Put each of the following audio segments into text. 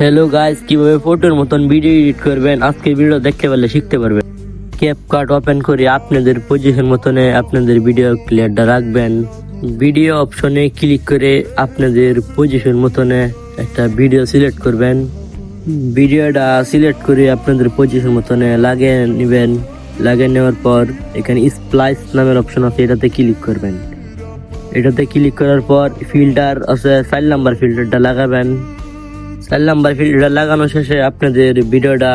Hello guys কীভাবে ফটোর মতন ভিডিও এডিট করবেন? আজকে ভিডিও দেখতে পারলে শিখতে পারবেন। ক্যাপ কার্ড ওপেন করে আপনাদের পজিশন মতনে আপনাদের ভিডিও ক্লিয়ারটা রাখবেন। ভিডিও অপশনে ক্লিক করে আপনাদের পজিশন মতনে একটা ভিডিও সিলেক্ট করবেন। ভিডিওটা সিলেক্ট করে আপনাদের পজিশন মতনে লাগিয়ে নেবেন। লাগিয়ে নেওয়ার পর এখানে স্প্লাইস নামের অপশন আছে, এটাতে ক্লিক করবেন। এটাতে ক্লিক করার পর ফিল্টার আছে ফাইল নাম্বার ফিল্টারটা লাগাবেন। চার নাম্বার ফিল্টার লাগানো শেষে আপনাদের ভিডিওটা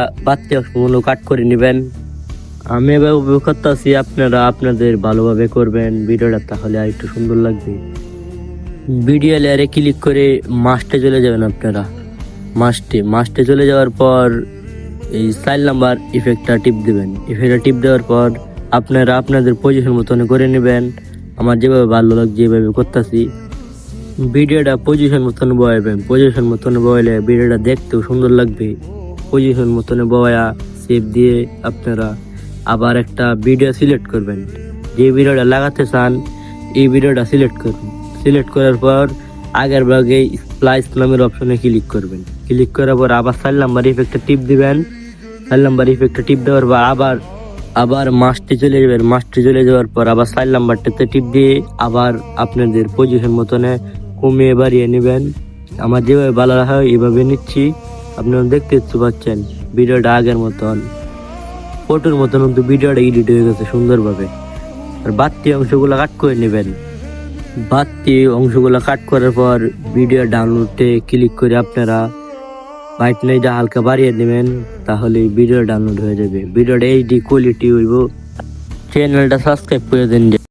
অংশগুলো কাট করে নেবেন। আমি এভাবে করতেছি আপনারা আপনাদের ভালোভাবে করবেন ভিডিওটা, তাহলে আর একটু সুন্দর লাগবে। ভিডিও লেয়ারে ক্লিক করে মাস্টে চলে যাবেন আপনারা। মাস্টে মাস্টে চলে যাওয়ার পর এই চার নাম্বার ইফেক্টটা টিপ দেবেন। ইফেক্টটা টিপ দেওয়ার পর আপনারা আপনাদের পজিশন মতন করে নেবেন। আমার যেভাবে ভালো লাগছে যেভাবে করতেছি ভিডিওটা পজিশন মতন বয়াবেন। পজিশন মতন বয়ালে ভিডিওটা দেখতেও সুন্দর লাগবে। পজিশন মতন বয়া সেভ দিয়ে আপনারা আবার একটা ভিডিও সিলেক্ট করবেন। যে ভিডিওটা লাগাতে চান, এই ভিডিওটা সিলেক্ট করবেন সিলেক্ট করার পর আগের ভাগে স্প্লাইস নামের অপশনে ক্লিক করবেন। ক্লিক করার পর আবার চার নাম্বার ইফেক্টটা টিপ দিবেন। চার নাম্বার ইফেক্টটা টিপ দেওয়ার পর আবার আবার মাস্টে চলে যাবেন মাস্টে চলে যাওয়ার পর আবার চার নাম্বারটাতে টিপ দিয়ে আবার আপনাদের পজিশন মতনে কমিয়ে বাড়িয়ে নেবেন। আমার যেভাবে ভালো রাখা হয় এভাবে নিচ্ছি। আপনারা দেখতে পাচ্ছেন, ভিডিওটা আগের মতন। ফটোর মতন কিন্তু ভিডিওটা এডিট হয়ে গেছে সুন্দরভাবে। আর বাড়তি অংশগুলো কাট করে নেবেন। বাড়তি অংশগুলো কাট করার পর ভিডিও ডাউনলোডে ক্লিক করে আপনারা ব্রাইটনেসটা হালকা বাড়িয়ে দেবেন তাহলে ভিডিও ডাউনলোড হয়ে যাবে। ভিডিওটা এইচডি কোয়ালিটি হইব। চ্যানেলটা সাবস্ক্রাইব করে দেন